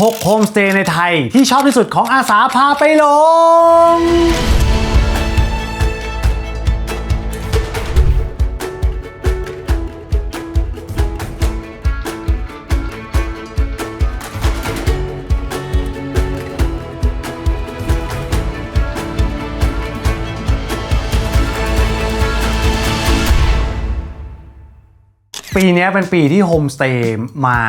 6โฮมสเตย์ในไทยที่ชอบที่สุดของอาสาพาไปลง ปีนี้เป็นปีที่โฮมสเตย์มา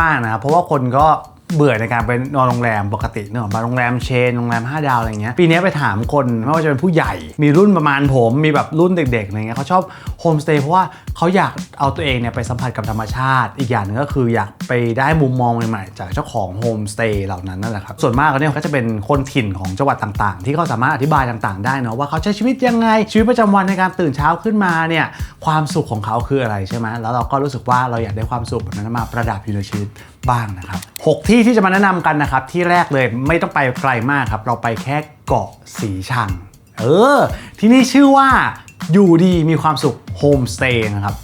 มากๆนะครับเพราะว่าคนก็ เบื่อในการไปนอนโรงแรมปกติเนอะมาโรงแรมเชนโรงแรม 5 ดาวอะไรเงี้ยปีนี้ไปถามคนไม่ว่าจะเป็นผู้ใหญ่ มีรุ่นประมาณผมมีแบบรุ่นเด็กๆอะไรเงี้ยเขาชอบโฮมสเตย์เพราะว่าเขาอยากเอาตัวเองเนี่ยไปสัมผัสกับธรรมชาติ อีกอย่างหนึงก็คืออยากไปได้มุมมองใหม่ๆจากเจ้าของโฮมสเตย์เหล่านั้นนั่นแหละครับส่วนมากเนี่ยก็จะเป็นคนถิ่นของจังหวัดต่างๆ ที่เขาสามารถอธิบายต่างๆ ได้เนอะว่าเขาใช้ชีวิตยังไงชีวิตประจำวันในการตื่นเช้าขึ้นมาเนี่ยความสุขของเขาคืออะไรใช่ไหมแล้วเราก็รู้สึกว่าเราอยากได้ความสุขแบบนั้นมาประดับอยู่ในชีวิตบ้างนะครับหกที่ที่จะมาแนะนำกันนะครับ ที่แรกเลยไม่ต้องไปไกลมากครับ เราไปแค่เกาะสีชัง เออ ที่นี่ชื่อว่าอยู่ดีมีความสุขโฮมสเตย์นะครับ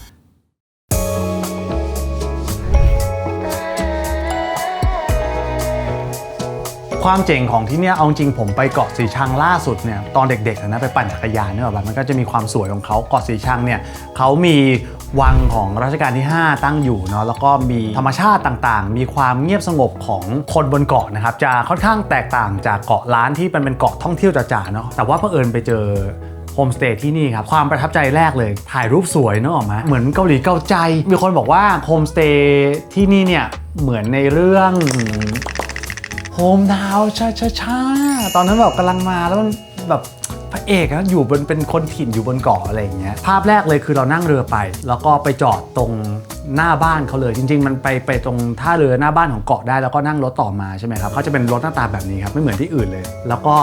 ความเจ๋งของที่เนี่ยเอาจริงผมไปเกาะสีชังล่าสุดเนี่ยตอนเด็กๆนะไปปั่นจักรยานเนี่ยแบบมันก็จะมีความสวยของเขาเกาะสีชังเนี่ยเขามี วังของรัชกาลที่ 5 ตั้งอยู่เนาะแล้วก็มีธรรมชาติต่างๆ มีความเงียบสงบของคนบนเกาะนะครับจะค่อนข้างแตกต่างจากเกาะล้านที่มันเป็นเกาะท่องเที่ยวจ๋าๆเนาะแต่ว่าเผอิญไปเจอโฮมสเตย์ที่นี่ครับ ความประทับใจแรกเลย ถ่ายรูปสวยเนอะออกไหมเหมือนเกาหลีเกาใจ มีคนบอกว่าโฮมสเตย์ที่นี่เนี่ย เหมือนในเรื่องโฮมดาวช้าช้าชาตอนนั้นแบบกำลังมาแล้วมันแบบ พระเอกอะอยู่บนเป็นคนถิ่นอยู่บนเกาะอะไรอย่างเงี้ยภาพแรกเลยคือเรานั่งเรือไป แล้วก็ไปจอดตรงหน้าบ้านเขาเลยจริง ๆ มันไปไปตรงท่าเรือหน้าบ้านของเกาะได้ แล้วก็นั่งรถต่อมาใช่ไหมครับเขาจะเป็นรถหน้าตาแบบนี้ครับไม่เหมือนที่อื่นเลย แล้วก็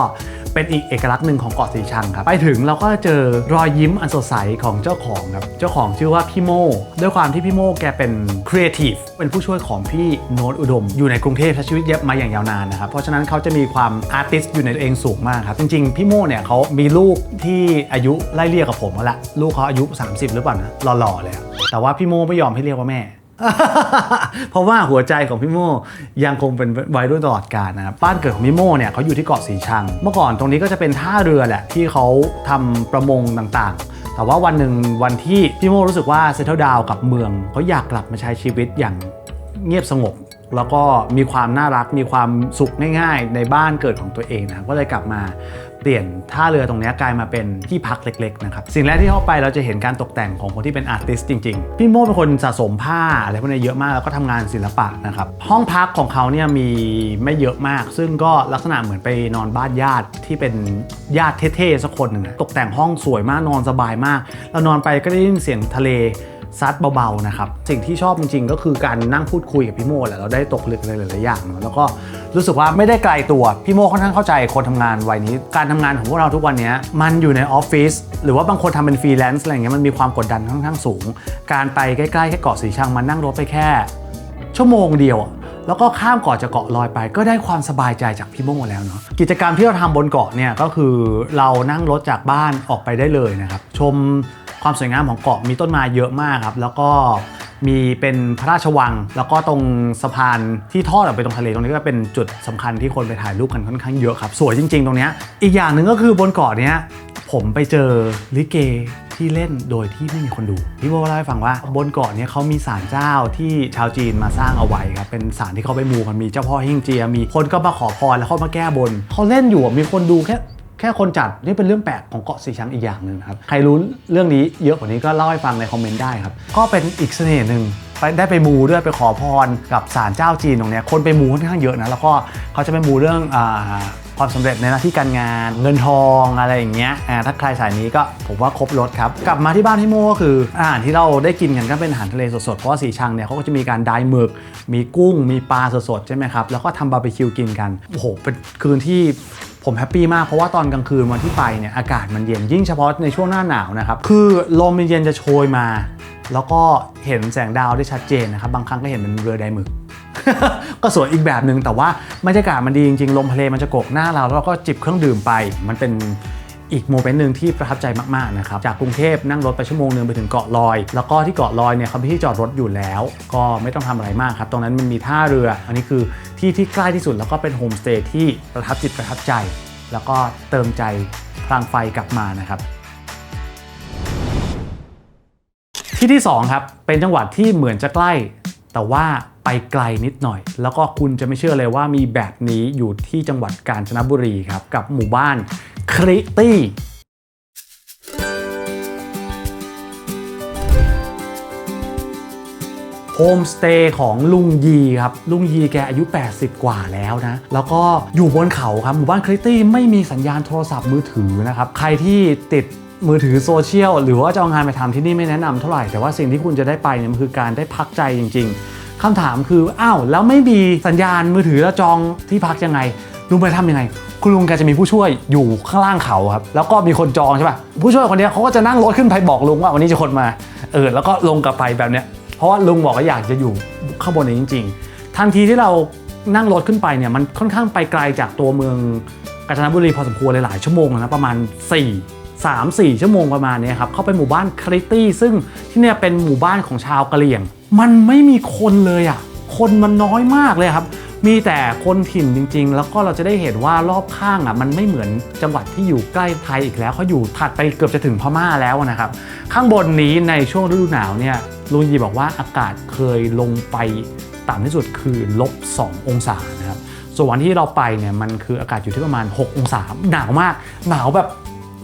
เป็นอีกเอกลักษณ์หนึ่งของเกาะสีชังครับ ไปถึงเราก็เจอรอยยิ้มอันสดใสของเจ้าของครับ เจ้าของชื่อว่าพี่โมด้วยความที่พี่โมแกเป็นครีเอทีฟเป็นผู้ช่วยของพี่โน้ตอุดม อยู่ในกรุงเทพใช้ชีวิตเยอะมาอย่างยาวนานนะครับ เพราะฉะนั้นเขาจะมีความอาร์ติสต์อยู่ในตัวเองสูงมากครับ จริงๆ พี่โมเนี่ยเขามีลูกที่อายุไล่เรียกกับผมแล้วละลูกเขาอายุ 30 หรือเปล่านะหล่อๆเลยแต่ว่าพี่โมไม่ยอมให้เรียกว่าแม่ เพราะว่าหัวใจของพี่โมยังคงเป็นวัยรุ่นตลอดกาลนะครับบ้านเกิดของพี่โมเนี่ยเขาอยู่ที่เกาะสีชัง เมื่อก่อนตรงนี้ก็จะเป็นท่าเรือแหละที่เขาทำประมงต่างๆ แต่ว่าวันหนึ่งวันที่พี่โมรู้สึกว่าเซ t เ e ิลดาวกับเมืองเขาอยากกลับมาใช้ชีวิตอย่างเงียบสงบแล้วก็มีความน่ารักมีความสุขง่ายๆ ในบ้านเกิดของตัวเองนะก็เลยกลับมา เปลี่ยนท่าเรือตรงนี้กลายมาเป็นที่พักเล็กๆนะครับสิ่งแรกที่เข้าไปเราจะเห็นการตกแต่งของคนที่เป็นอาร์ติสจริงๆ พี่โม่เป็นคนสะสมผ้าอะไรพวกนี้เยอะมากแล้วก็ทำงานศิลปะนะครับห้องพักของเขาเนี่ยมีไม่เยอะมาก ซึ่งก็ลักษณะเหมือนไปนอนบ้านญาติที่เป็นญาติเท่ๆสักคนหนึ่งตกแต่งห้องสวยมากนอนสบายมากเรานอนไปก็ได้ยินเสียงทะเล ซัดเบาๆนะครับ สิ่งที่ชอบจริงๆ ก็คือการนั่งพูดคุยกับพี่โมแหละเราได้ตกลึกอะไรหลายๆอย่างเนอะแล้วก็รู้สึกว่าไม่ได้ไกลตัว พี่โมค่อนข้างเข้าใจคนทำงานวัยนี้ การทำงานของพวกเราทุกวันนี้มันอยู่ในออฟฟิศหรือว่าบางคนทำเป็นฟรีแลนซ์อะไรเงี้ยมันมีความกดดันค่อนข้างสูง การไปใกล้ๆแค่เกาะสีชังมันนั่งรถไปแค่ ชั่วโมงเดียวแล้วก็ข้ามเกาะจากเกาะลอยไป ก็ได้ความสบายใจจากพี่โม่แล้วเนาะกิจกรรมที่เราทำบนเกาะเนี่ยก็คือเรานั่งรถจากบ้านออกไปได้เลยนะครับชม ความสวยงามของเกาะมีต้นไม้เยอะมากครับ แล้วก็มีเป็นพระราชวัง แล้วก็ตรงสะพานที่ทอดออกไปตรงทะเลตรงนี้ก็เป็นจุดสำคัญที่คนไปถ่ายรูปกันค่อนข้างเยอะครับ สวยจริง ๆ ตรงนี้อีกอย่างหนึ่งก็คือบนเกาะเนี้ยผมไปเจอลิเกที่เล่นโดยที่ไม่มีคนดู พี่โบเล่าให้ฟังว่าบนเกาะเนี้เขามีศาลเจ้าที่ชาวจีนมาสร้างเอาไว้ครับ เป็นศาลที่เขาไปมูกันมีเจ้าพ่อเฮงเจีย มีคนก็มาขอพรแล้วเขามาแก้บนเขาเล่นอยู่มีคนดูแค่ แค่คนจัดนี่เป็นเรื่องแปลกของเกาะสีชังอีกอย่างหนึ่งครับ ใครรู้เรื่องนี้เยอะกว่านี้ก็เล่าให้ฟังในคอมเมนต์ได้ครับ ก็เป็นอีกเสน่ห์หนึ่งไปได้ไปมูด้วยไปขอพรกับศาลเจ้าจีนตรงนี้คนไปมูค่อนข้างเยอะนะแล้วก็เขาจะไปมูเรื่องอความสำเร็จในหน้าที่การงาน เงินทองอะไรอย่างเงี้ยถ้าใครสายนี้ก็ผมว่าครบรถครับ กลับมาที่บ้านพี่โมก็คืออาหารที่เราได้กินกันก็เป็นอาหารทะเลสดๆ เพราะว่าสีชังเนี่ยเขาก็จะมีการไดายหมึก มีกุ้ง มีปลาสดๆใช่ไหมครับแล้วก็ทำบาร์บีคิวกินกันโอ้โหเป็นคืนที่ ผมแฮปปี้มากเพราะว่าตอนกลางคืนวันที่ไปเนี่ยอากาศมันเย็นยิ่งเฉพาะในช่วงหน้าหนาวนะครับ คือลมเย็นจะโชยมา แล้วก็เห็นแสงดาวได้ชัดเจนนะครับบางครั้งก็เห็นเป็นเรือไดหมึกก็สวยอีกแบบหนึ่งแต่ว่าบรรยากาศมันดีจริงๆลมทะเลมันจะโกกหน้าเราแล้วเราก็จิบเครื่องดื่มไป มันเป็น อีกโมเมนต์หนึ่งที่ประทับใจมากๆนะครับจากกรุงเทพนั่งรถไปชั่วโมงหนึงไปถึงเกาะลอย แล้วก็ที่เกาะลอยเนี่ยเขามีที่จอดรถอยู่แล้ว ก็ไม่ต้องทำอะไรมากครับตรงนั้นมันมีท่าเรือ อันนี้คือที่ที่ใกล้ที่สุดแล้วก็เป็นโฮมสเตย์ที่ประทับจิตประทับใจ แล้วก็เติมใจพลังไฟกลับมานะครับที่ที่2ครับเป็นจังหวัดที่เหมือนจะใกล้ แต่ว่าไปไกลนิดหน่อย แล้วก็คุณจะไม่เชื่อเลยว่ามีแบบนี้อยู่ที่จังหวัดกาญจนบุรีครับกับหมู่บ้าน คริตี้โฮมสเตย์ของลุงยีครับ ลุงยีแกอายุ 80 กว่าแล้วนะ แล้วก็อยู่บนเขาครับ หมู่บ้านคริตี้ไม่มีสัญญาณโทรศัพท์มือถือนะครับ ใครที่ติดมือถือโซเชียล หรือว่าจะเอางานไปทำที่นี่ไม่แนะนำเท่าไหร่ แต่ว่าสิ่งที่คุณจะได้ไปเนี่ยมันคือการได้พักใจจริง ๆคำถามคือ อ้าว แล้วไม่มีสัญญาณมือถือแล้วจองที่พักยังไงลุงไปทำยังไง คุณลุงแกจะมีผู้ช่วยอยู่ข้างล่างเขาครับ แล้วก็มีคนจองใช่ป่ะ ผู้ช่วยคนนี้เขาก็จะนั่งรถขึ้นไปบอกลุงว่าวันนี้จะคนมา เออ แล้วก็ลงกลับไปแบบเนี้ย เพราะว่าลุงบอกว่าอยากจะอยู่ข้างบนนี้จริง ๆ ทันทีที่เรานั่งรถขึ้นไปเนี่ยมันค่อนข้างไปไกลจากตัวเมืองกาญจนบุรีพอสมควรเลยหลายชั่วโมงนะประมาณ 4 3 4 ชั่วโมงประมาณนี้ครับเข้าไปหมู่บ้านคริตี้ซึ่งที่เนี่ยเป็นหมู่บ้านของชาวกะเหรี่ยง มันไม่มีคนเลยอะคนมันน้อยมากเลยครับ มีแต่คนถิ่นจริง ๆ แล้วก็เราจะได้เห็นว่ารอบข้างอะมันไม่เหมือนจังหวัดที่อยู่ใกล้ไทยอีกแล้วเขาอยู่ถัดไปเกือบจะถึงพม่าแล้วนะครับ ข้างบนนี้ในช่วงฤดูหนาวเนี่ยลุงยีบอกว่าอากาศเคยลงไปต่ำที่สุดคือลบ2องศานะครับส่วนวันที่เราไปเนี่ยมันคืออากาศอยู่ที่ประมาณ 6 องศาหนาวมาก หนาวแบบ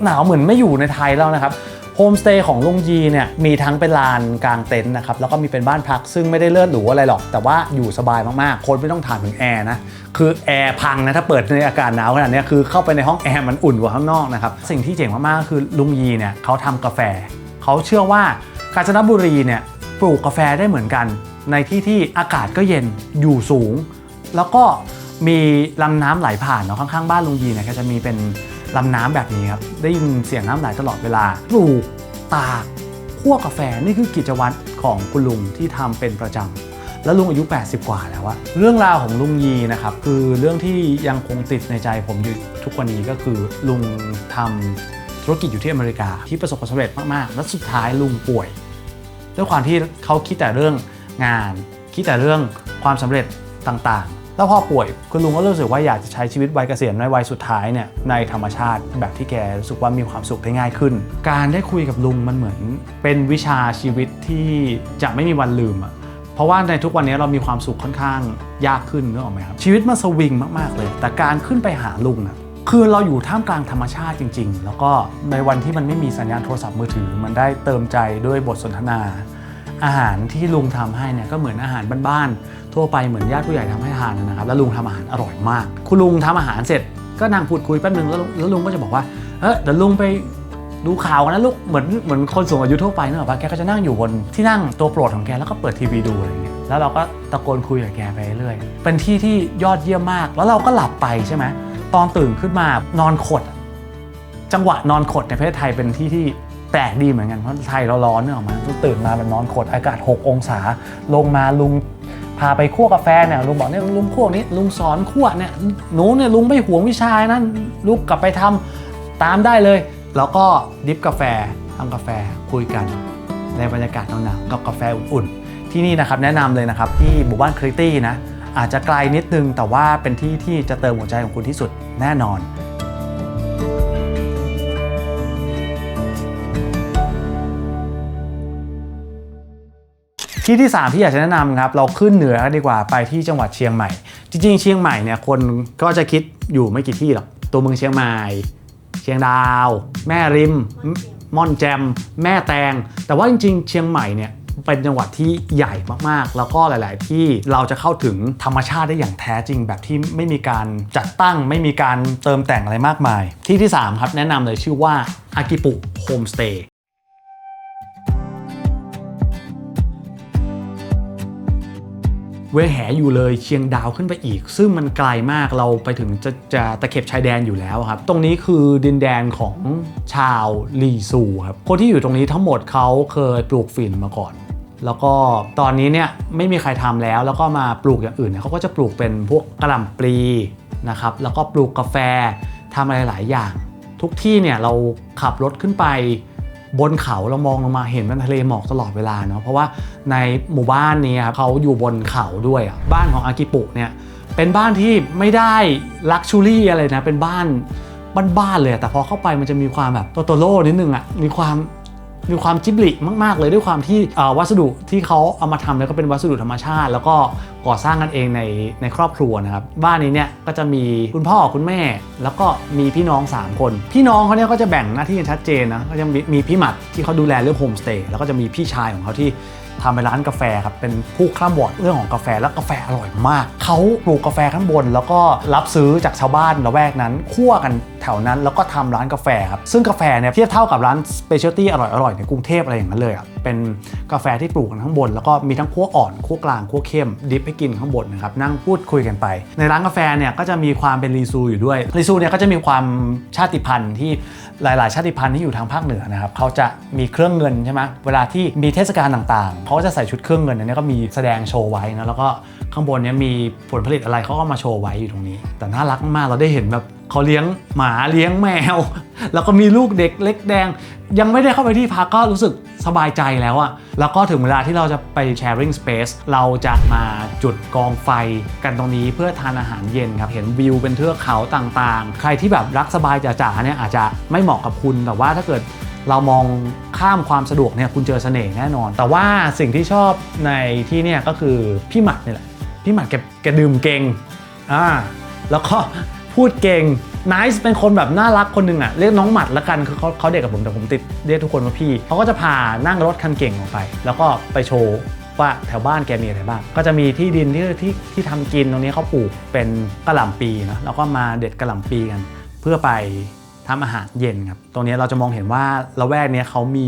หนาวเหมือนไม่อยู่ในไทยแล้วนะครับ โฮมสเตย์ของลุงยีเนี่ยมีทั้งเป็นลานกลางเต็นท์นะครับแล้วก็มีเป็นบ้านพักซึ่งไม่ได้เลิศหรูอะไรหรอก แต่ว่าอยู่สบายมากๆ คนไม่ต้องถามถึงแอร์นะ คือแอร์พังนะ ถ้าเปิดในอากาศหนาวขนาดนี้คือเข้าไปในห้องแอร์มันอุ่นกว่าข้างนอกนะครับ สิ่งที่เจ๋งมากๆ คือลุงยีเนี่ยเขาทำกาแฟ เขาเชื่อว่ากาญจนบุรีเนี่ยปลูกกาแฟได้เหมือนกัน ในที่ที่อากาศก็เย็นอยู่สูง แล้วก็มีลำน้ำไหลผ่านเนาะข้างๆ บ้านลุงยีเนี่ยก็จะมีเป็น ลำน้ำแบบนี้ครับ ได้ยินเสียงน้ำไหลตลอดเวลา ปลูกตากคั่วกาแฟนี่คือกิจวัตรของคุณลุงที่ทำเป็นประจำแล้วลุงอายุ 80 กว่าแล้วอะเรื่องราวของลุงยีนะครับ คือเรื่องที่ยังคงติดในใจผมอยู่ทุกวันนี้ก็คือลุงทำธุรกิจอยู่ที่อเมริกาที่ประสบความสำเร็จมากๆ แล้วสุดท้ายลุงป่วย ด้วยความที่เขาคิดแต่เรื่องงาน คิดแต่เรื่องความสำเร็จต่าง แล้วพอป่วยคุณลุงก็รู้สึกว่าอยากจะใช้ชีวิตวัยเกษียณในวัยสุดท้ายเนี่ยในธรรมชาติแบบที่แกรู้สึกว่ามีความสุขได้ง่ายขึ้น การได้คุยกับลุงมันเหมือน เป็นวิชาชีวิตที่จะไม่มีวันลืมอะเพราะว่าในทุกวันนี้เรามีความสุขค่อนข้างยากขึ้นนึกออกไหมครับชีวิตมันสวิงมาก ๆ เลย แต่การขึ้นไปหาลุงอะคือเราอยู่ท่ามกลางธรรมชาติจริง ๆ แล้วก็ในวันที่มันไม่มีสัญญาณโทรศัพท์มือถือ มันได้เติมใจด้วยบทสนทนา อาหารที่ลุงทำให้เนี่ยก็เหมือนอาหารบ้านๆทั่วไปเหมือนญาติผู้ใหญ่ทำให้ทานนะครับแล้วลุงทำอาหารอร่อยมาก คุณลุงทำอาหารเสร็จ ก็นั่งพูดคุยแป๊บนึงแล้วลุงแล้วลุงก็จะบอกว่าเออเดี๋ยวลุงไปดูข่าวกันนะลูกเหมือนเหมือนคนสูงอายุทั่วไปเนอะปะแกก็จะนั่งอยู่บนที่นั่งตัวโปรดของแกแล้วก็เปิดทีวีดูอะไรเงี้ยแล้วเราก็ตะโกนคุยกับแกไปเรื่อยเป็นที่ที่ยอดเยี่ยมมาก แล้วเราก็หลับไปใช่ไหมตอนตื่นขึ้นมานอนขด จังหวะนอนขดในประเทศไทยเป็นที่ที่ แปลกดีเหมือนกันเพราะไทยเราร้อนเนกอะมันตื่นมาเป็นนอนขดอากาศ 6 องศา ลงมาลุงพาไปคั่วกาแฟเนี่ยลุงบอกเนี่ยลุงคั่วนี้ลุงสอนคั่วเนี่ยหนูเนี่ยลุงไม่หวงวิชานะลุกกลับไปทำตามได้เลย แล้วก็ดิฟกาแฟทำกาแฟคุยกัน ในบรรยากาศหนาวๆกับกาแฟอุ่นๆ ที่นี่นะครับแนะนำเลยนะครับที่หมู่บ้านคริตี้นะอาจจะไกลนิดนึงแต่ว่าเป็นที่ที่จะเติมหัวใจของคุณที่สุดแน่นอน ที่ที่ 3 ที่อยากจะแนะนำครับเราขึ้นเหนือกันดีกว่าไปที่จังหวัดเชียงใหม่ จริงๆ เชียงใหม่เนี่ยคนก็จะคิดอยู่ไม่กี่ที่หรอกตัวเมืองเชียงใหม่ เชียงดาว แม่ริม ม่อนแจม แม่แตง แต่ว่าจริง ๆ เชียงใหม่เนี่ยเป็นจังหวัดที่ใหญ่มากๆ แล้วก็หลาย ๆ ที่เราจะเข้าถึงธรรมชาติได้อย่างแท้จริง แบบที่ไม่มีการจัดตั้ง ไม่มีการเติมแต่งอะไรมากมาย ที่ที่ 3 ครับแนะนำเลยชื่อว่าอากิปุโฮมสเตย์ เวแหอยู่เลยเชียงดาวขึ้นไปอีก ซึ่งมันไกลมากเราไปถึงจะจะตะเข็บชายแดนอยู่แล้วครับ ตรงนี้คือดินแดนของชาวลีซูครับ คนที่อยู่ตรงนี้ทั้งหมดเขาเคยปลูกฝิ่นมาก่อน แล้วก็ตอนนี้เนี่ยไม่มีใครทำแล้ว แล้วก็มาปลูกอย่างอื่นเนี่ยเขาก็จะปลูกเป็นพวกกระหล่ำปลีนะครับ แล้วก็ปลูกกาแฟทำอะไรหลายอย่าง ทุกที่เนี่ยเราขับรถขึ้นไป บนเขาเรามองลงมาเห็นเป็นทะเลหมอกตลอดเวลาเนาะเพราะว่าในหมู่บ้านนี้ครับเขาอยู่บนเขาด้วยอะบ้านของอากิปุเนี่ยเป็นบ้านที่ไม่ได้ลักชูรี่อะไรนะเป็นบ้านบ้านๆเลย แต่พอเข้าไปมันจะมีความแบบโตโตโร่นิดนึงอะมีความ มีความจิบลิมาก ๆ เลยด้วยความที่วัสดุที่เขาเอามาทำแล้วก็เป็นวัสดุธรรมชาติ แล้วก็ก่อสร้างกันเองในในครอบครัวนะครับบ้านนี้เนี่ยก็จะมีคุณพ่อคุณแม่ แล้วก็มีพี่น้อง 3 คน พี่น้องเขาเนี่ยก็จะแบ่งหน้าที่กันชัดเจนนะก็จะมีพี่หมัดที่เขาดูแลเรื่องโฮมสเตย์แล้วก็จะมีพี่ชายของเขาที่ทำเป็นร้านกาแฟครับ เป็นผู้คล่ำวอดเรื่องของกาแฟแล้วกาแฟอร่อยมาก เขาปลูกกาแฟข้างบน แล้วก็รับซื้อจากชาวบ้านละแวกนั้นคั่วกันแถวนั้นแล้วก็ทำร้านกาแฟครับ ซึ่งกาแฟเนี่ยเทียบเท่ากับร้านสเปเชียลตี้อร่อยๆในกรุงเทพอะไรอย่างนั้นเลยอะเป็นกาแฟที่ปลูกกันข้งบน แล้วก็มีทั้งคั่วอ่อนคั่วกลางคั่วเข้ม ดิฟให้กินข้างบนนะครับนั่งพูดคุยกันไป ในร้านกาแฟเนี่ยก็จะมีความเป็นรีซูอยู่ด้วยรีซูเนี่ยก็จะมีความชาติพันธุ์ที่หลาย ๆ ชาติพันธุ์ที่อยู่ทางภาคเหนือนะครับเขาจะมีเครื่องเงินใช่ไหมเวลาที่มีเทศกาลต่างๆเขาจะใส่ชุดเครื่องเงินอันนี้ก็มีแสดงโชว์ไว้นะแล้วก็ ข้างบนเนี่ยมีผลผลิตอะไรเขาก็มาโชว์ไว้อยู่ตรงนี้ แต่น่ารักมากเราได้เห็นแบบเขาเลี้ยงหมาเลี้ยงแมว แล้วก็มีลูกเด็กเล็กแดง ยังไม่ได้เข้าไปที่พักก็รู้สึกสบายใจแล้วอะแล้วก็ถึงเวลาที่เราจะไป sharing space เราจะมาจุดกองไฟกันตรงนี้เพื่อทานอาหารเย็นครับ เห็นวิวเป็นเทือกเขาต่างๆ ใครที่แบบรักสบายจ๋าๆเนี่ยอาจจะไม่เหมาะกับคุณแต่ว่าถ้าเกิดเรามองข้ามความสะดวกเนี่ยคุณเจอเสน่ห์แน่นอน แต่ว่าสิ่งที่ชอบในที่เนี่ยก็คือพี่หมัดนี่แหละ พี่หมัดแกแกดื่มเก่งอ่าแล้วก็พูดเก่งไนซ์เป็นคนแบบน่ารักคนหนึ่งอะเรียกน้องหมัดละกันคือเขาเขาเด็กกับผมแต่ผมติดเรียกทุกคนว่าพี่เขาก็จะพานั่งรถคันเก่งออกไป แล้วก็ไปโชว์ว่าแถวบ้านแกมีอะไรบ้าง ก็จะมีที่ดินที่ที่ที่ทำกินตรงนี้เขาปลูกเป็นกระหล่ำปีนะแล้วก็มาเด็ดกระหล่ำปีกัน เพื่อไป ทำอาหารเย็นครับ ตรงนี้เราจะมองเห็นว่าละแวกนี้เขามี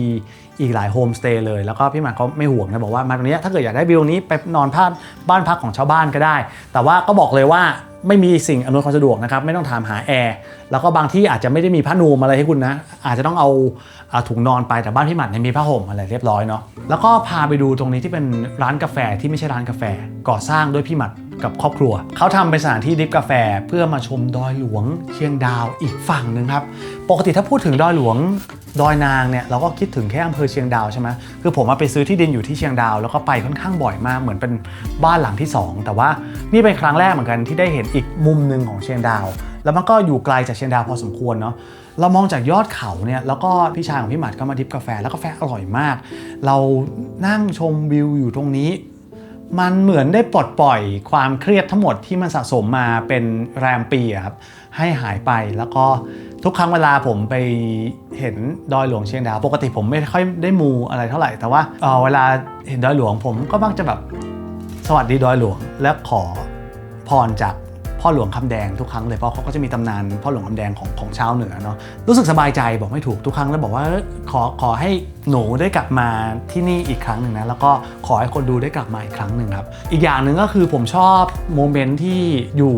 อีกหลายโฮมสเตย์เลย แล้วก็พี่หมันเขาไม่ห่วงนะบอกว่ามาตรงนี้ถ้าเกิดอยากได้วิวนี้ไปนอนพักบ้านพักของชาวบ้านก็ได้ แต่ว่าก็บอกเลยว่าไม่มีสิ่งอำนวยความสะดวกนะครับ ไม่ต้องถามหาแอร์ แล้วก็บางที่อาจจะไม่ได้มีผ้านูมอะไรให้คุณนะ อาจจะต้องเอาเอาถุงนอนไปแต่บ้านพี่หมัดเนี่ยมีผ้าห่มอะไรเรียบร้อยเนาะแล้วก็พาไปดูตรงนี้ที่เป็นร้านกาแฟที่ไม่ใช่ร้านกาแฟก่อสร้างด้วยพี่หมัด กับครอบครัว เขาทำเป็นสถานที่ดริฟกาแฟเพื่อมาชมดอยหลวงเชียงดาวอีกฝั่งหนึ่งครับ ปกติถ้าพูดถึงดอยหลวงดอยนางเนี่ยเราก็คิดถึงแค่อำเภอเชียงดาวใช่ไหมคือผมมาไปซื้อที่ดินอยู่ที่เชียงดาว แล้วก็ไปค่อนข้างบ่อยมากเหมือนเป็นบ้านหลังที่สองแต่ว่านี่เป็นครั้งแรกเหมือนกันที่ได้เห็นอีกมุมหนึ่งของเชียงดาว แล้วมันก็อยู่ไกลจากเชียงดาวพอสมควรเนาะเรามองจากยอดเขาเนี่ยแล้วก็พี่ชายของพี่หมัดก็มาดิฟกาแฟแล้วกาแฟอร่อยมาก เรานั่งชมวิวอยู่ตรงนี้ มันเหมือนได้ปลดปล่อยความเครียดทั้งหมดที่มันสะสมมาเป็นแรมปีครับให้หายไปแล้วก็ทุกครั้งเวลาผมไปเห็นดอยหลวงเชียงดาว ปกติผมไม่ค่อยได้มูอะไรเท่าไหร่ แต่ว่าเออเวลาเห็นดอยหลวงผมก็มักจะแบบสวัสดีดอยหลวงและขอพรจาก พ่อหลวงคำแดงทุกครั้งเลยเพราะเขาก็จะมีตำนานพ่อหลวงคำแดงของของชาวเหนือเนาะรู้สึกสบายใจบอกไม่ถูกทุกครั้งแล้วบอกว่าขอขอให้หนูได้กลับมาที่นี่อีกครั้งหนึ่งนะแล้วก็ขอให้คนดูได้กลับมาอีกครั้งหนึ่งครับอีกอย่างหนึ่งก็คือผมชอบโมเมนต์ที่อยู่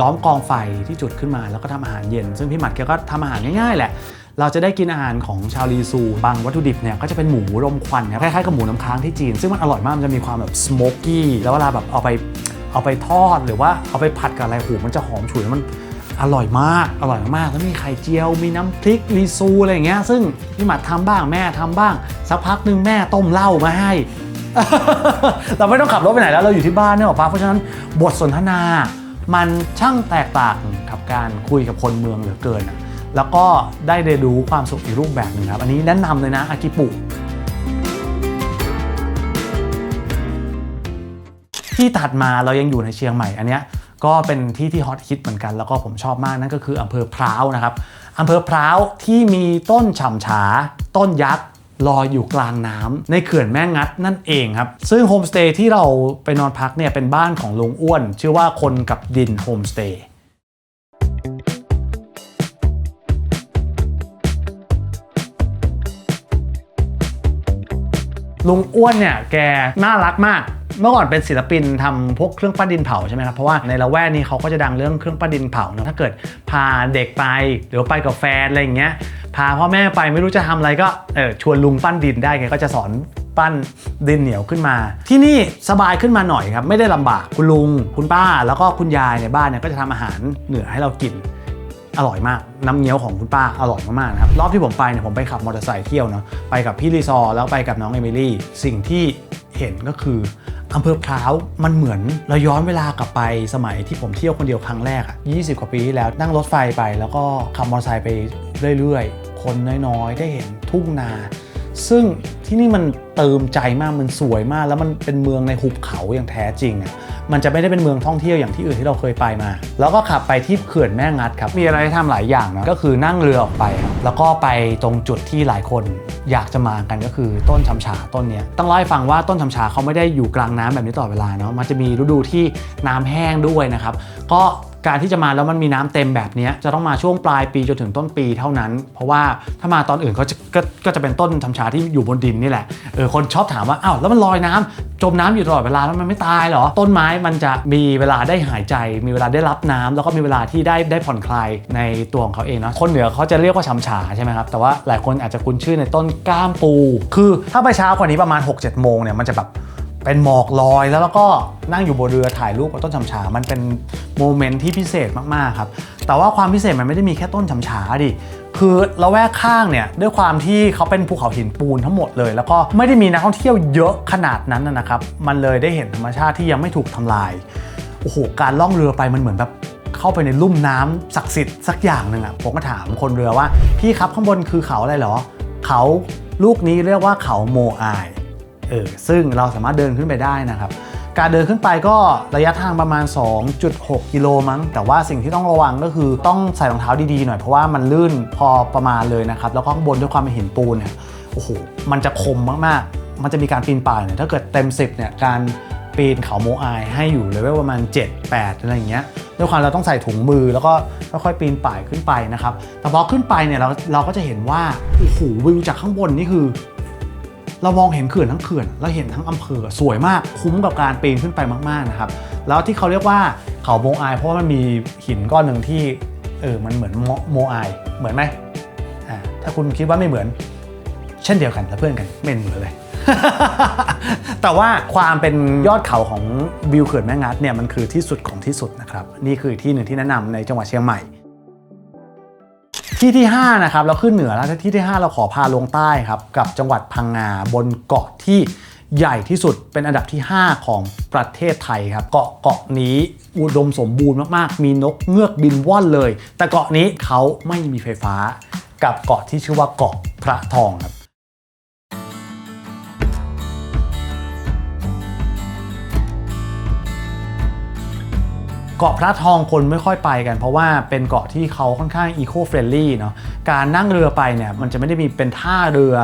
ล้อมกองไฟที่จุดขึ้นมา แล้วก็ทำอาหารเย็น ซึ่งพี่หมัดแกก็ทำอาหารง่ายๆแหละเราจะได้กินอาหารของชาวลีซู บางวัตถุดิบเนี่ยก็จะเป็นหมูรมควันครับคล้ายๆกับหมูน้ำค้างที่จีน ซึ่งมันอร่อยมากมันจะมีความแบบสโมกกี้แล้วเวลาแบบเอาไป เอาไปทอดหรือว่าเอาไปผัดกับอะไรหูมันจะหอมฉุยแล้วมันอร่อยมาก อร่อยมากแล้วมีไข่เจียว มีน้ำพริกลีซูอะไรอย่างเงี้ย ซึ่งพี่หมัดทำบ้างแม่ทำบ้าง สักพักหนึ่งแม่ต้มเหล้ามาให้ เราไม่ต้องขับรถไปไหนแล้วเราอยู่ที่บ้านเนี่ยหรอกปะเพราะฉะนั้นบทสนทนา มันช่างแตกต่างกับการคุยกับคนเมืองเหลือเกินอะแล้วก็ได้เรียนรู้ความสุขอีกรูปแบบหนึ่งครับ อันนี้แนะนำเลยนะอากิปุ ที่ถัดมาเรายังอยู่ในเชียงใหม่อันเนี้ยก็เป็นที่ที่ฮอตฮิตเหมือนกันแล้วก็ผมชอบมากนั่นก็คืออำเภอพร้าวนะครับอำเภอพร้าวที่มีต้นฉ่ำฉา ต้นยักษ์ลอยอยู่กลางน้ำในเขื่อนแม่งัดนั่นเองครับ ซึ่งโฮมสเตย์ที่เราไปนอนพักเนี่ยเป็นบ้านของลุงอ้วน ชื่อว่าคนกับดินโฮมสเตย์ลุงอ้วนเนี่ยแกน่ารักมาก เมื่อก่อนเป็นศิลปินทำพวกเครื่องปั้นดินเผาใช่ไหมครับ เพราะว่าในละแวกนี้เขาก็จะดังเรื่องเครื่องปั้นดินเผาเนอะถ้าเกิดพาเด็กไปหรือไปกับแฟนอะไรอย่างเงี้ยพาพ่อแม่ไปไม่รู้จะทำอะไรก็เออชวนลุงปั้นดินได้แกก็จะสอนปั้นดินเหนียวขึ้นมา ที่นี่สบายขึ้นมาหน่อยครับ ไม่ได้ลำบากคุณลุง คุณป้า แล้วก็คุณยายในบ้านเนี่ยก็จะทำอาหารเหนือให้เรากินอร่อยมาก น้ำเงี้ยวของคุณป้าอร่อยมากๆนะครับ รอบที่ผมไปเนี่ยผมไปขับมอเตอร์ไซค์เที่ยวเนาะไปกับพี่รีซอร์แล้วไปกับน้องเอมิลี่ สิ่งที่เห็นก็คือ อำเภอพร้าวมันเหมือนเราย้อนเวลากลับไปสมัยที่ผมเที่ยวคนเดียวครั้งแรกอะ20 กว่าปีที่แล้วนั่งรถไฟไป แล้วก็ขับมอเตอร์ไซค์ไปเรื่อยๆ คนน้อยๆ ได้เห็นทุ่งนา ซึ่งที่นี่มันเติมใจมากมันสวยมาก แล้วมันเป็นเมืองในหุบเขาอย่างแท้จริงอะมันจะไม่ได้เป็นเมืองท่องเที่ยวอย่างที่อื่นที่เราเคยไปมา แล้วก็ขับไปที่เขื่อนแม่งัดครับ มีอะไรให้ทำหลายอย่างนะก็คือนั่งเรือออกไปครับแล้วก็ไปตรงจุดที่หลายคนอยากจะมากันก็คือต้นชำฉาต้นเนี้ยต้องเล่าให้ฟังว่าต้นชำฉาเขาไม่ได้อยู่กลางน้ำแบบนี้ตลอดเวลาเนาะมันจะมีฤดูที่น้ำแห้งด้วยนะครับก็ การที่จะมาแล้วมันมีน้ำเต็มแบบนี้จะต้องมาช่วงปลายปีจนถึงต้นปีเท่านั้น เพราะว่าถ้ามาตอนอื่นเขาจะก็ก็จะเป็นต้นชำชาที่อยู่บนดินนี่แหละเออคนชอบถามว่าอ้าวแล้วมันลอยน้ำจมน้ำอยู่ตลอดเวลาแล้วมันไม่ตายเหรอ ต้นไม้มันจะมีเวลาได้หายใจ มีเวลาได้รับน้ำแล้วก็มีเวลาที่ได้ได้ผ่อนคลายในตัวของเขาเองเนาะคนเหนือเขาจะเรียกว่าชำฉาใช่ไหมครับแต่ว่าหลายคนอาจจะคุ้นชื่อในต้นก้ามปู คือถ้าไปเช้ากว่านี้ประมาณ 6-7 โมงเนี่ยมันจะแบบ เป็นหมอกลอยแล้วแล้วก็นั่งอยู่บนเรือถ่ายรูปกับต้นชำฉา มันเป็นโมเมนต์ที่พิเศษมากๆครับ แต่ว่าความพิเศษมันไม่ได้มีแค่ต้นชำฉาดิ คือละแวกข้างเนี่ยด้วยความที่เขาเป็นภูเขาหินปูนทั้งหมดเลย แล้วก็ไม่ได้มีนักท่องเที่ยวเยอะขนาดนั้นนะครับ มันเลยได้เห็นธรรมชาติที่ยังไม่ถูกทำลาย โอ้โห การล่องเรือไปมันเหมือนแบบเข้าไปในลุ่มน้ำศักดิ์สิทธิ์สักอย่างหนึ่งอะผมก็ถามคนเรือว่าพี่ครับข้างบนคือเขาอะไรเหรอ เขาลูกนี้เรียกว่าเขาโมอาย ออซึ่งเราสามารถเดินขึ้นไปได้นะครับ การเดินขึ้นไปก็ระยะทางประมาณ 2.6 กิโลมั้ง แต่ว่าสิ่งที่ต้องระวังก็คือต้องใส่รองเท้าดีๆหน่อยเพราะว่ามันลื่นพอประมาณเลยนะครับ แล้วก็ข้างบนด้วยความเป็นหินปูนเนี่ยโอ้โหมันจะคมมากๆ มันจะมีการปีนป่ายเนี่ยถ้าเกิดเต็ม 10เนี่ยการปีนเขาโมอายให้อยู่เลเวลประมาณ 7 8 อะไรอย่างเงี้ยด้วยความเราต้องใส่ถุงมือแล้วก็ค่อยๆปีนป่ายขึ้นไปนะครับ แต่พอขึ้นไปเนี่ยเราเราก็จะเห็นว่าโอ้โหวิวจากข้างบนนี่คือ เรามองเห็นเขื่อนทั้งเขื่อนเราเห็นทั้งอำเภอสวยมากคุ้มกับการปีนขึ้นไปมากๆนะครับแล้วที่เขาเรียกว่าเขาโมอาย เพราะว่ามันมีหินก้อนหนึ่งที่เออมันเหมือนโมอายเหมือนไหมอ่าถ้าคุณคิดว่าไม่เหมือน เช่นเดียวกันและเพื่อนกันไม่เหมือนเลย แต่ว่าความเป็นยอดเขาของวิวเขื่อนแม่งัดเนี่ยมันคือที่สุดของที่สุดนะครับนี่คือที่หนึ่งที่แนะนำในจังหวัดเชียงใหม่ ที่ที่ 5 นะครับ เราขึ้นเหนือแล้วที่ที่ 5 เราขอพาลงใต้ครับ กับจังหวัดพังงาบนเกาะที่ใหญ่ที่สุดเป็นอันดับที่ 5 ของประเทศไทยครับ เกาะเกาะนี้อุดมสมบูรณ์มากๆ มีนกเงือกบินว่อนเลย แต่เกาะนี้เขาไม่มีไฟฟ้า กับเกาะที่ชื่อว่าเกาะพระทองครับ กาะพระทองคนไม่ค่อยไปกัน เพราะว่าเป็นเกาะที่เขาค่อนข้างอีโคเฟรนลี่เนาะการนั่งเรือไปเนี่ยมันจะไม่ได้มีเป็นท่าเรือ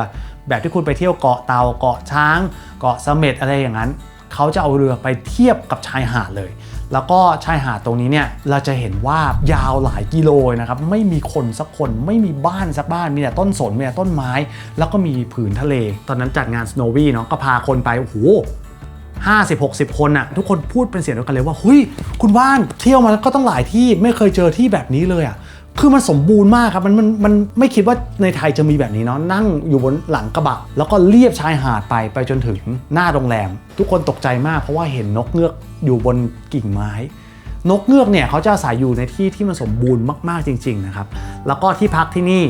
แบบที่คุณไปเที่ยวเกาะเตาเกาะช้าง เกาะเสม็ดอะไรอย่างนั้น เขาจะเอาเรือไปเทียบกับชายหาดเลย แล้วก็ชายหาดตรงนี้เนี่ยเราจะเห็นว่ายาวหลายกิโลนะครับไม่มีคนสักคนไม่มีบ้านสักบ้านมีแต่ต้นสนมีแต่ต้นไม้ แล้วก็มีผืนทะเล ตอนนั้นจัดงาน Snowy เนาะก็พาคนไปโอ้โห 50 60 คนน่ะทุกคนพูดเป็นเสียงเดียวกันเลยว่าเฮ้ยคุณว่านเที่ยวมาแล้วก็ต้องหลายที่ไม่เคยเจอที่แบบนี้เลยอะคือมันสมบูรณ์มากครับมันมันมันไม่คิดว่าในไทยจะมีแบบนี้เนาะนั่งอยู่บนหลังกระบะ แล้วก็เลียบชายหาดไปไปจนถึงหน้าโรงแรม ทุกคนตกใจมากเพราะว่าเห็นนกเงือกอยู่บนกิ่งไม้ นกเงือกเนี่ยเขาจะอาศัยอยู่ในที่ที่มันสมบูรณ์มากๆจริงๆนะครับ แล้วก็ที่พักที่นี่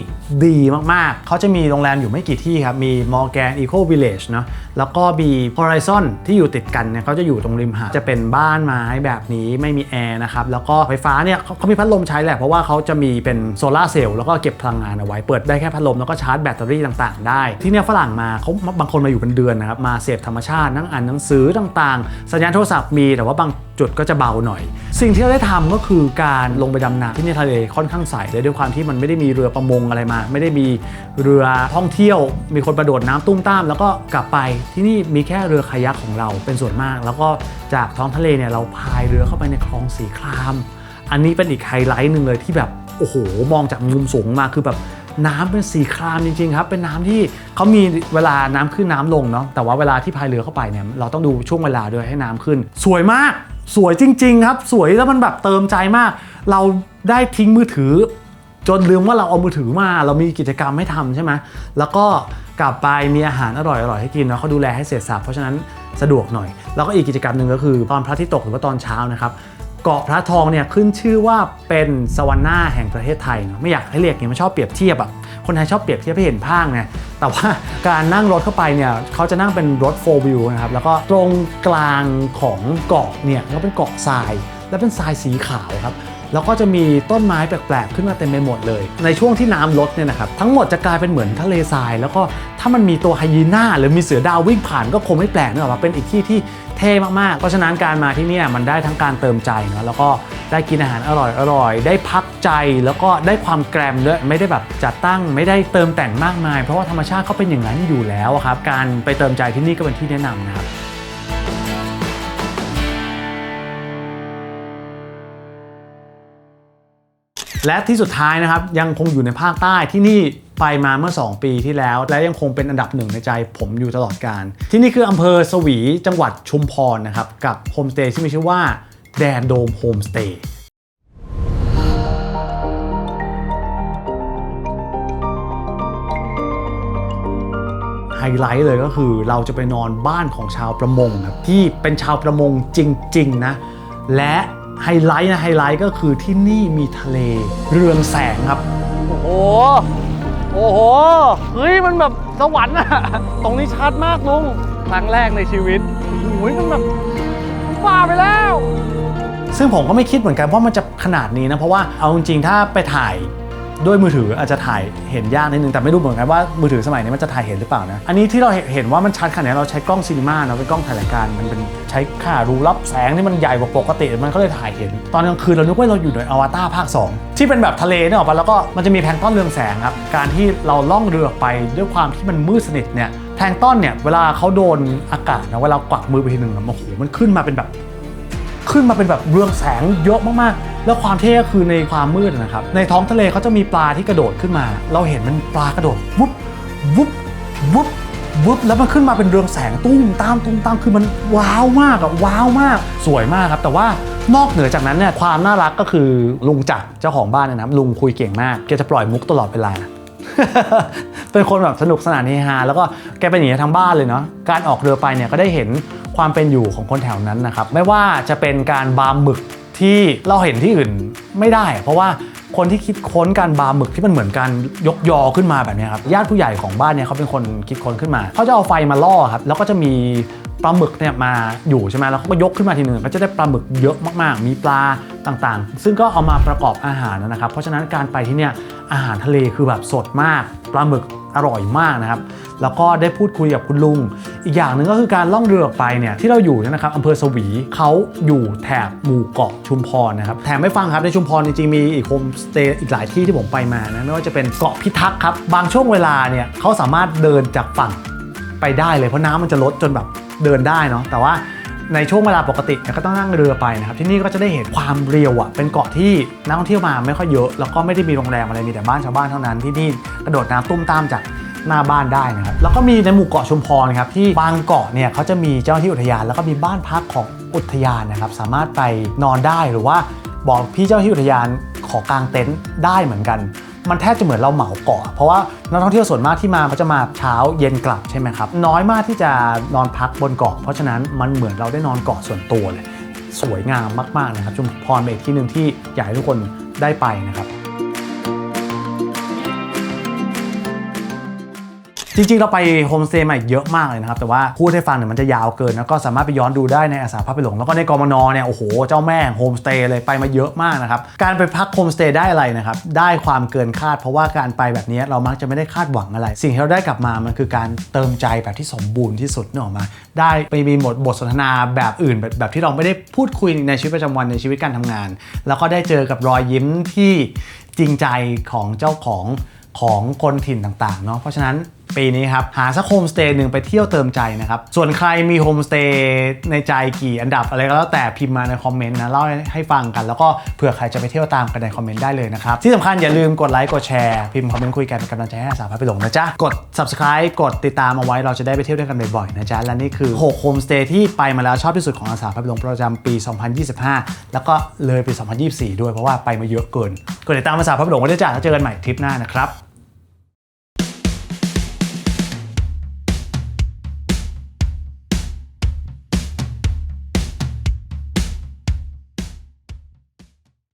ดีมากๆ เขาจะมีโรงแรมอยู่ไม่กี่ที่ครับ มี Morgan Eco Village เนอะแล้วก็มี Horizon ที่อยู่ติดกันเนี่ยเขาจะอยู่ตรงริมหาดจะเป็นบ้านไม้แบบนี้ไม่มีแอร์นะครับ แล้วก็ไฟฟ้าเนี่ยเขาเขามีพัดลมใช้แหละ เพราะว่าเขาจะมีเป็นโซลาร์เซลล์แล้วก็เก็บพลังงานเอาไว้ เปิดได้แค่พัดลมแล้วก็ชาร์จแบตเตอรี่ต่างๆ ได้ ที่เนี่ยฝรั่งมาเขาบางคนมาอยู่เป็นเดือนนะครับมาเสพธรรมชาตินั่งอ่านหนังสือต่างๆ สัญญาณโทรศัพท์มีแต่ว่าบาง จุดก็จะเบาหน่อย สิ่งที่เราได้ทำก็คือการลงไปดำน้ำที่ในทะเลค่อนข้างใสเลยด้วยความที่มันไม่ได้มีเรือประมงอะไรมา ไม่ได้มีเรือท่องเที่ยว มีคนประโดดน้ำตุ้มตาม แล้วก็กลับไปที่นี่มีแค่เรือคายักของเราเป็นส่วนมาก แล้วก็จากท้องทะเลเนี่ยเราพายเรือเข้าไปในคลองสีคราม อันนี้เป็นอีกไฮไลท์หนึ่งเลยที่แบบโอ้โหมองจากมุมสูงมาคือแบบ น้ำเป็นสีครามจริงๆครับ เป็นน้ำที่เขามีเวลาน้ำขึ้นน้ำลงเนาะแต่ว่าเวลาที่พายเรือเข้าไปเนี่ยเราต้องดูช่วงเวลาด้วยให้น้ำขึ้น สวยมากสวยจริง ๆ ครับ สวยแล้วมันแบบเติมใจมาก เราได้ทิ้งมือถือ จนลืมว่าเราเอามือถือมา เรามีกิจกรรมให้ทำใช่ไหมแล้วก็กลับไปมีอาหารอร่อยๆให้กินแล้วเขาดูแลให้เสร็จสับเพราะฉะนั้นสะดวกหน่อย แล้วก็อีกกิจกรรมหนึ่งก็คือตอนพระอาทิตย์ตกหรือว่าตอนเช้านะครับ เกาะพระทองเนี่ยขึ้นชื่อว่าเป็นสวรรค์หน้าแห่งประเทศไทยเนาะไม่อยากให้เรียกอย่างนี้มันชอบเปรียบเทียบอะคนไทยชอบเปรียบเทียบให้เห็นภาพไงแต่ว่าการนั่งรถเข้าไปเนี่ยเขาจะนั่งเป็นรถ4 wheel นะครับแล้วก็ตรงกลางของเกาะเนี่ยก็เป็นเกาะทราย และเป็นทรายสีขาวครับแล้วก็จะมีต้นไม้แปลกๆ ขึ้นมาเต็มไปหมดเลย ในช่วงที่น้ำลดเนี่ยนะครับทั้งหมดจะกลายเป็นเหมือนทะเลทราย แล้วก็ถ้ามันมีตัวไฮยีน่าหรือมีเสือดาววิ่งผ่านก็คงไม่แปลกนอะว่าเป็นอีกที่ที่ เท่มากๆ เพราะฉะนั้นการมาที่นี่มันได้ทั้งการเติมใจเนะแล้วก็ได้กินอาหารอร่อยๆได้พักใจแล้วก็ได้ความแกรมด้วยไม่ได้แบบจัดตั้งไม่ได้เติมแต่งมากมาย เพราะว่าธรรมชาติเขาเป็นอย่างนั้นอยู่แล้วครับการไปเติมใจที่นี่ก็เป็นที่แนะนำนะครับ และที่สุดท้ายนะครับยังคงอยู่ในภาคใต้ที่นี่ไปมาเมื่อ 2 ปีที่แล้ว และยังคงเป็นอันดับหนึ่งในใจผมอยู่ตลอดการ ที่นี่คืออำเภอสวีจังหวัดชุมพรนะครับกับโฮมสเตย์ที่มีชื่อว่าแดนโดมโฮมสเตย์ไฮไลท์เลยก็คือเราจะไปนอนบ้านของชาวประมงครับที่เป็นชาวประมงจริง ๆ นะ และ ไฮไลท์นะไฮไลท์ก็คือที่นี่มีทะเลเรืองแสงครับ โอ้โห โอ้โห เฮ้ย มันแบบสวรรค์อะตรงนี้ชัดมากลุง ครั้งแรกในชีวิตโอ้ยมันแบบฟ้าไปแล้ว ซึ่งผมก็ไม่คิดเหมือนกันว่ามันจะขนาดนี้นะ เพราะว่าเอาจริงๆ ถ้าไปถ่าย ด้วยมือถืออาจจะถ่ายเห็นยากนิดนึงแต่ไม่รู้เหมือนกันว่ามือถือสมัยนี้มันจะถ่ายเห็นหรือเปล่านะอันนี้ที่เราเห็นว่ามันชัดขนาดนี้เราใช้กล้องซีนีมาเนาะเป็นกล้องถ่ายรายการมันเป็นใช้ค่ารูรับแสงที่มันใหญ่กว่าปกติมันก็เลยถ่ายเห็น ตอนกลางคืนเรานึกว่าเราอยู่ในอวตารภาค 2 ที่เป็นแบบทะเลเนี่ยออกไปแล้วก็มันจะมีแพลงต้อนเรืองแสงครับการที่เราล่องเรือไปด้วยความที่มันมืดสนิทเนี่ยแพลงต้อนเนี่ยเวลาเขาโดนอากาศนะเวลากวักมือไปทีหนึ่งอะโอ้โหมันขึ้นมาเป็นแบบ ขึ้นมาเป็นแบบเรืองแสงเยอะมากๆ แล้วความเท่ก็คือในความมืดนะครับ ในท้องทะเลเขาจะมีปลาที่กระโดดขึ้นมา เราเห็นมันปลากระโดดวุบวุบวุบวุบแล้วมันขึ้นมาเป็นเรืองแสงตุ้มตามตุ้มตามคือมันว้าวมากอะว้าวมาก สวยมากครับ แต่ว่านอกเหนือจากนั้นเนี่ยความน่ารักก็คือลุงจักรเจ้าของบ้านเนยนะครับลุงคุยเก่งมากแกจะปล่อยมุกตลอดเวลาเป็นคนแบบสนุกสนานเฮฮาแล้วก็แกเป็นอย่างนี้ทั้งบ้านเลยเนาะการออกเรือไปเนี่ยก็ได้เห็นความเป็นอยู่ของคนแถวนั้นนะครับ ไม่ว่าจะเป็นการบาร์หมึก ที่เราเห็นที่อื่นไม่ได้ เพราะว่าคนที่คิดค้นการบาร์หมึกที่มันเหมือนการยกยอขึ้นมาแบบนี้ครับญาติผู้ใหญ่ของบ้านเนี่ยเขาเป็นคนคิดค้นขึ้นมาเขาจะเอาไฟมาล่อครับแล้วก็จะมี ปลาหมึกเนี่ยมาอยู่ใช่ไหมแล้วเขาก็ยกขึ้นมาทีหนึ่งก็จะได้ปลาหมึกเยอะมากๆ มีปลาต่างๆ ซึ่งก็เอามาประกอบอาหารนะครับ เพราะฉะนั้นการไปที่เนี่ยอาหารทะเลคือแบบสดมาก ปลาหมึกอร่อยมากนะครับ แล้วก็ได้พูดคุยกับคุณลุง อีกอย่างหนึ่งก็คือการล่องเรือออกไปเนี่ยที่เราอยู่เนยนะครับอำเภอสวีเขาอยู่แถบหมู่เกาะชุมพรนะครับ แถมไม่ฟังครับในชุมพรจริงๆมีอีกโฮมสเตย์อีกหลายที่ที่ผมไปมานะไม่ว่าจะเป็นเกาะพิทักษ์ครับ บางช่วงเวลาเนี่ยเขาสามารถเดินจากฝั่งไปได้เลยเพราะน้ำมันจะลดจนแบบ เดินได้เนาะแต่ว่าในช่วงเวลาปกติเนี่ยก็ต้องนั่งเรือไปนะครับที่นี่ก็จะได้เห็นความเรียวอะเป็นเกาะที่นักท่องเที่ยวมาไม่ค่อยเยอะ แล้วก็ไม่ได้มีโรงแรมอะไรมีแต่บ้านชาวบ้านเท่านั้นที่นี่กระโดดน้ำตุ้มตามจากหน้าบ้านได้นะครับแล้วก็มีในหมู่เกาะชุมพรนครับที่บางเกาะเนี่ยเขาจะมีเจ้าหน้าที่อุทยาน แล้วก็มีบ้านพักของอุทยานนะครับสามารถไปนอนได้หรือว่าบอกพี่เจ้าหน้าที่อุทยานขอกางเต็นท์ได้เหมือนกัน มันแทบจะเหมือนเราเหมาเกาะเพราะว่านักท่องเที่ยวส่วนมากที่มาเขาจะมาเช้าเย็นกลับใช่ไหมครับ น้อยมากที่จะนอนพักบนเกาะเพราะฉะนั้นมันเหมือนเราได้นอนเกาะส่วนตัวเลย สวยงามมากๆนะครับชุมพรเป็นอีกที่หนึ่งที่อยากให้ทุกคนได้ไปนะครับ จริงๆ เราไปโฮมสเตย์มาอีกเยอะมากเลยนะครับ แต่ว่าพูดให้ฟังเนี่ยมันจะยาวเกิน แล้วก็สามารถไปย้อนดูได้ในอาสาพาไปหลง แล้วก็ในกมนเนี่ย โอ้โห เจ้าแม่งโฮมสเตย์เลยไปมาเยอะมากนะครับ การไปพักโฮมสเตย์ได้อะไรนะครับ ได้ความเกินคาด เพราะว่าการไปแบบนี้เรามักจะไม่ได้คาดหวังอะไร สิ่งที่เราได้กลับมามันคือการเติมใจแบบที่สมบูรณ์ที่สุดเนกออกมา ได้ไปมีบทบทสนทนาแบบอื่นแบบแบบที่เราไม่ได้พูดคุยในชีวิตประจำวันในชีวิตการทำงาน แล้วก็ได้เจอกับรอยยิ้มที่จริงใจของเจ้าของของคนถิ่นต่างๆเนาะเพราะฉะนั้น ปีนี้ครับ หาสักโฮมสเตย์หนึ่งไปเที่ยวเติมใจนะครับ ส่วนใครมีโฮมสเตย์ในใจกี่อันดับอะไรก็แล้วแต่พิมพ์มาในคอมเมนต์นะเล่าให้ฟังกัน แล้วก็เผื่อใครจะไปเที่ยวตามกันในคอมเมนต์ได้เลยนะครับ ที่สำคัญอย่าลืมกดไลค์กดแชร์พิมพ์คอมเมนต์คุยกันเป็นกำลังใจให้อาสาพาไปหลงนะจ๊ะกด subscribe กดติดตามเอาไว้เราจะได้ไปเที่ยวด้วยกันบ่อยๆนะจ๊ะและนี่คือ6โฮมสเตย์ที่ไปมาแล้วชอบที่สุดของอาสาพาไปหลงประจำปี 2025 แล้วก็เลยปี 2024 ด้วยเพราะว่าไปมาเยอะเกินกดติดตามอาสาพาไปหลงไว้ด้วยจ้ะแล้วเจอกันใหม่ทริปหน้านะครับ